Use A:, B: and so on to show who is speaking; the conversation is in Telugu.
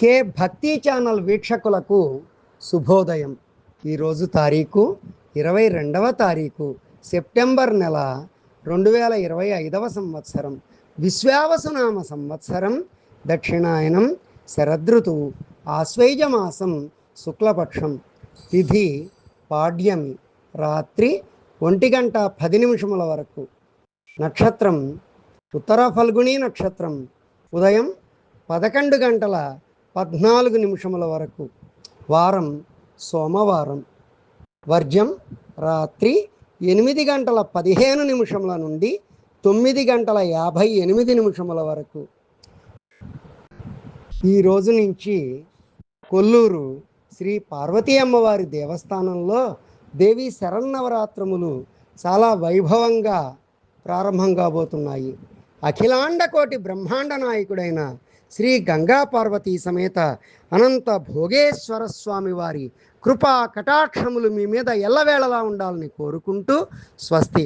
A: కే భక్తి ఛానల్ వీక్షకులకు శుభోదయం. ఈరోజు తారీఖు ఇరవై రెండవ తారీఖు సెప్టెంబర్ నెల రెండు వేల ఇరవై ఐదవ సంవత్సరం. విశ్వావసునామ సంవత్సరం దక్షిణాయనం శరదృతువు ఆశ్వైజమాసం శుక్లపక్షం తిథి పాడ్యమి రాత్రి ఒంటి గంట పది నిమిషముల వరకు. నక్షత్రం ఉత్తర ఫల్గుణి నక్షత్రం ఉదయం పదకొండు గంటల పద్నాలుగు నిమిషముల వరకు. వారం సోమవారం వర్జం రాత్రి ఎనిమిది గంటల పదిహేను నిమిషముల నుండి తొమ్మిది గంటల యాభై ఎనిమిది నిమిషముల వరకు. ఈ రోజు నుంచి కొల్లూరు శ్రీ పార్వతీ అమ్మవారి దేవస్థానంలో దేవి శరన్నవరాత్రములు చాలా వైభవంగా ప్రారంభం కాబోతున్నాయి. అఖిలాండ కోటి బ్రహ్మాండ నాయకుడైన శ్రీ గంగా పార్వతీ సమేత అనంత భోగేశ్వర స్వామి వారి కృపా కటాక్షములు మీ మీద ఎల్లవేళలా ఉండాలని కోరుకుంటూ స్వస్తి.